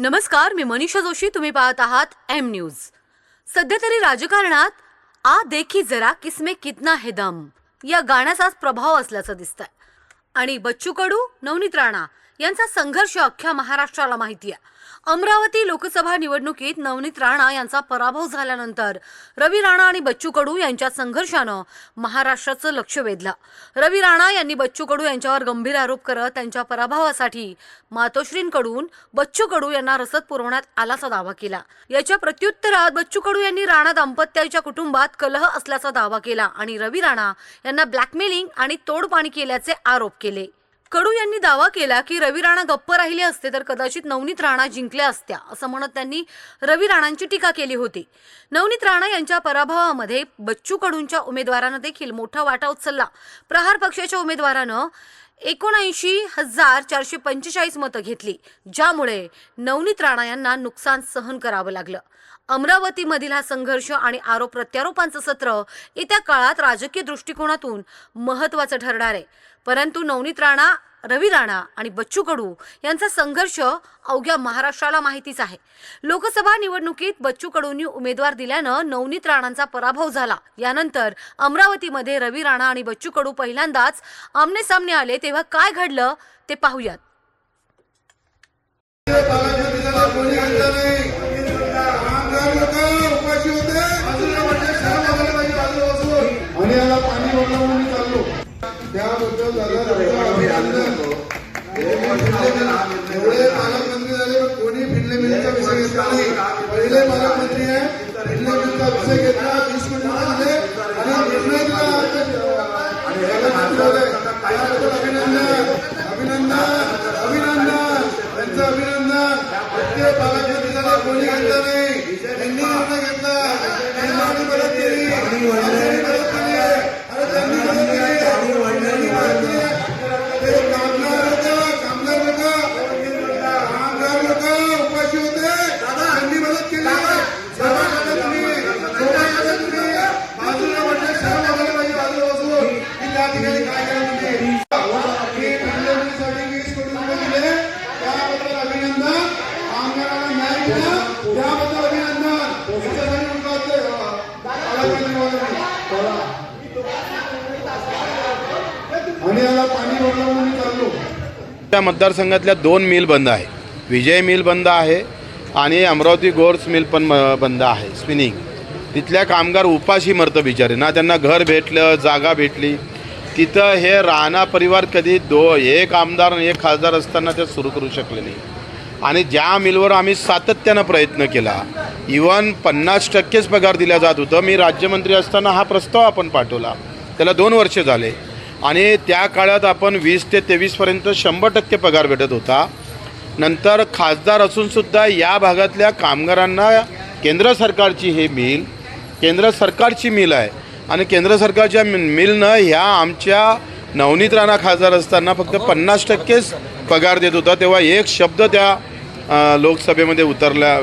नमस्कार मी मनीषा जोशी. तुम्ही पाहत आहात एम न्यूज सध्या तरी राजकारणात आ देखी जरा किसमे कितना हे दम. या गाण्याचाच प्रभाव असल्याचं दिसतंय. आणि बच्चू कडू नवनीत राणा यांचा संघर्ष अख्ख्या महाराष्ट्राला माहिती आहे अमरावती लोकसभा निवडणुकीत नवनीत राणा यांचा पराभव झाल्यानंतर रवी राणा आणि बच्चू कडू यांच्या संघर्षानं महाराष्ट्राचं लक्ष वेधलं. रवी राणा यांनी बच्चू कडू यांच्यावर गंभीर आरोप करत त्यांच्या पराभवासाठी मातोश्रींकडून बच्चू कडू यांना रसद पुरवण्यात आल्याचा दावा केला. याच्या प्रत्युत्तरात बच्चू कडू यांनी राणा दाम्पत्याच्या कुटुंबात कलह असल्याचा दावा केला आणि रवी राणा यांना ब्लॅकमेलिंग आणि तोडपाणी केल्याचे आरोप केले. कडू यांनी दावा केला की रवी राणा गप्प राहिले असते तर कदाचित नवनीत राणा जिंकल्या असत्या असं म्हणत त्यांनी रवी राणांची टीका केली होती. नवनीत राणा यांच्या पराभवामध्ये बच्चू कडूंच्या उमेदवारानं देखील मोठा वाटा उचलला. प्रहार पक्षाच्या उमेदवारानं एकोणऐंशी हजार चारशे पंचेचाळीस मतं घेतली ज्यामुळे नवनीत राणा यांना नुकसान सहन करावं लागलं. अमरावतीमधील हा संघर्ष आणि आरोप प्रत्यारोपांचं सत्र येत्या काळात राजकीय दृष्टिकोनातून महत्वाचं ठरणार आहे. परंतु नवनीत राणा रवी राणा आणि बच्चू कडू यांचा संघर्ष अवघ्या महाराष्ट्राला माहितीच आहे. लोकसभा निवडणुकीत बच्चू कडूंनी उमेदवार दिल्यानं नवनीत राणांचा पराभव झाला. यानंतर अमरावतीमध्ये रवी राणा आणि बच्चू कडू पहिल्यांदाच आमने सामने आले तेव्हा काय घडलं ते पाहूयात. त्याबद्दल एवढे पालकमंत्री झाले पण कोणी भिडले मिलचा विषय घेतला नाही. पहिले पालकमंत्री आहे भिडले मिलचा विषय घेतला वीस कोटी रुपये आणि निर्णय दिला. अभिनंदन अभिनंदन अभिनंदन त्यांचं अभिनंदन. प्रत्येक पालकमंत्री झाले कोणी घेतलं नाही. त्या मतदारसंघातल्या दोन मिल बंद आहे. विजय मिल बंद आहे आणि अमरावती गोर्स मिल पण बंद आहे. स्पिनिंग. तिथल्या कामगार उपाशी मरतं बिचारे. ना त्यांना घर भेटलं जागा भेटली. तिथं हे राणा परिवार कधी दो एक आमदार आणि एक खासदार असताना ते सुरू करू शकले नाही. आणि ज्या मिलवर आम्ही सातत्यानं प्रयत्न केला इवन पन्नास टक्केच पगार दिला जात होतं मी राज्यमंत्री असताना हा प्रस्ताव आपण पाठवला. त्याला दोन वर्ष झाले. आणि त्या काळात आपण वीस ते तेवीसपर्यंत शंभर टक्के पगार भेटत होता. नंतर खासदार असूनसुद्धा या भागातल्या कामगारांना केंद्र सरकारची हे मिल केंद्र सरकारची मिल आहे. आणि केंद्र सरकारच्या मिलनं ह्या आमच्या नवनीत राणा खासदार असताना फक्त पन्नास टक्केच पगार देत होता. तेव्हा एक शब्द त्या लोकसभेमध्ये उतरल्या